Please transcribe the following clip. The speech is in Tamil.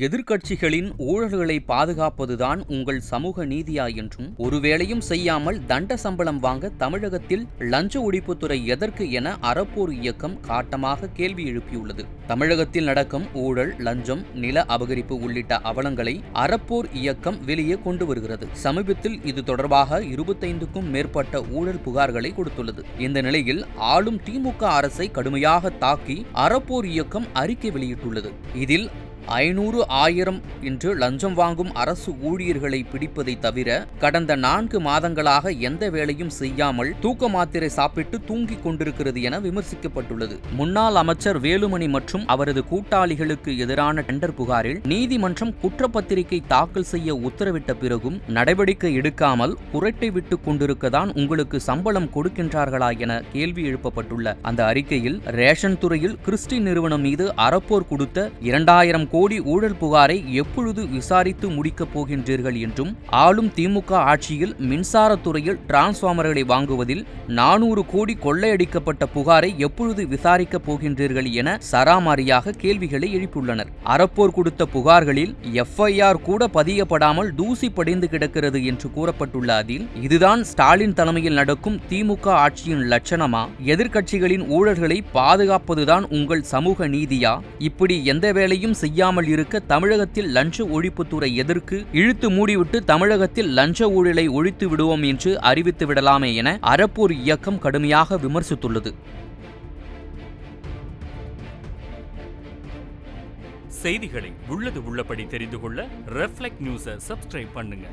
எதிர்க்கட்சிகளின் ஊழல்களை பாதுகாப்பதுதான் உங்கள் சமூக நீதியா என்றும் ஒருவேளையும் செய்யாமல் தண்ட சம்பளம் வாங்க தமிழகத்தில் லஞ்ச ஒழிப்புத்துறை எதற்கு என அறப்போர் இயக்கம் காட்டமாக கேள்வி எழுப்பியுள்ளது. தமிழகத்தில் நடக்கும் ஊழல் லஞ்சம் நில அபகரிப்பு உள்ளிட்ட அவலங்களை அறப்போர் இயக்கம் வெளியே கொண்டு வருகிறது. சமீபத்தில் இது தொடர்பாக இருபத்தைந்துக்கும் மேற்பட்ட ஊழல் புகார்களை கொடுத்துள்ளது. இந்த நிலையில் ஆளும் திமுக அரசை கடுமையாக தாக்கி அறப்போர் இயக்கம் அறிக்கை வெளியிட்டுள்ளது. இதில் ஐநூறு ஆயிரம் என்று லஞ்சம் வாங்கும் அரசு ஊழியர்களை பிடிப்பதை தவிர கடந்த நான்கு மாதங்களாக எந்த வேலையும் செய்யாமல் தூக்க மாத்திரை சாப்பிட்டு தூங்கிக் கொண்டிருக்கிறது என விமர்சிக்கப்பட்டுள்ளது. முன்னாள் அமைச்சர் வேலுமணி மற்றும் அவரது கூட்டாளிகளுக்கு எதிரான டெண்டர் புகாரில் நீதிமன்றம் குற்றப்பத்திரிகை தாக்கல் செய்ய உத்தரவிட்ட பிறகும் நடவடிக்கை எடுக்காமல் குரட்டை விட்டுக் கொண்டிருக்கதான் உங்களுக்கு சம்பளம் கொடுக்கின்றார்களா என கேள்வி எழுப்பப்பட்டுள்ள அந்த அறிக்கையில் ரேஷன் துறையில் கிறிஸ்டி நிறுவனம் மீது அறப்போர் கொடுத்த இரண்டாயிரம் கோடி ஊழல் புகாரை எப்பொழுது விசாரித்து முடிக்கப் போகின்றீர்கள் என்றும் ஆளும் திமுக ஆட்சியில் மின்சாரத்துறையில் டிரான்ஸ்ஃபார்மர்களை வாங்குவதில் நானூறு கோடி கொள்ளையடிக்கப்பட்ட புகாரை எப்பொழுது விசாரிக்கப் போகின்றீர்கள் என சராமாரியாக கேள்விகளை எழுப்பியுள்ளனர். அறப்போர் கொடுத்த புகார்களில் எஃப்ஐஆர் கூட பதியப்படாமல் தூசி படிந்து கிடக்கிறது என்று கூறப்பட்டுள்ள அதில் இதுதான் ஸ்டாலின் தலைமையில் நடக்கும் திமுக ஆட்சியின் லட்சணமா? எதிர்க்கட்சிகளின் ஊழல்களை பாதுகாப்பதுதான் உங்கள் சமூக நீதியா? இப்படி எந்த வேலையும் செய்ய செய்யாமல் இருக்க தமிழகத்தில் லஞ்ச ஒழிப்புத்துறை எதற்கு? இழுத்து மூடிவிட்டு தமிழகத்தில் லஞ்ச ஊழலை ஒழித்து விடுவோம் என்று அறிவித்து விடலாமே என அறப்போர் இயக்கம் கடுமையாக விமர்சித்துள்ளது. செய்திகளை உள்ளது உள்ளபடி தெரிந்து கொள்ள ரெஃப்ளெக்ட் நியூஸை சப்ஸ்கிரைப் பண்ணுங்க.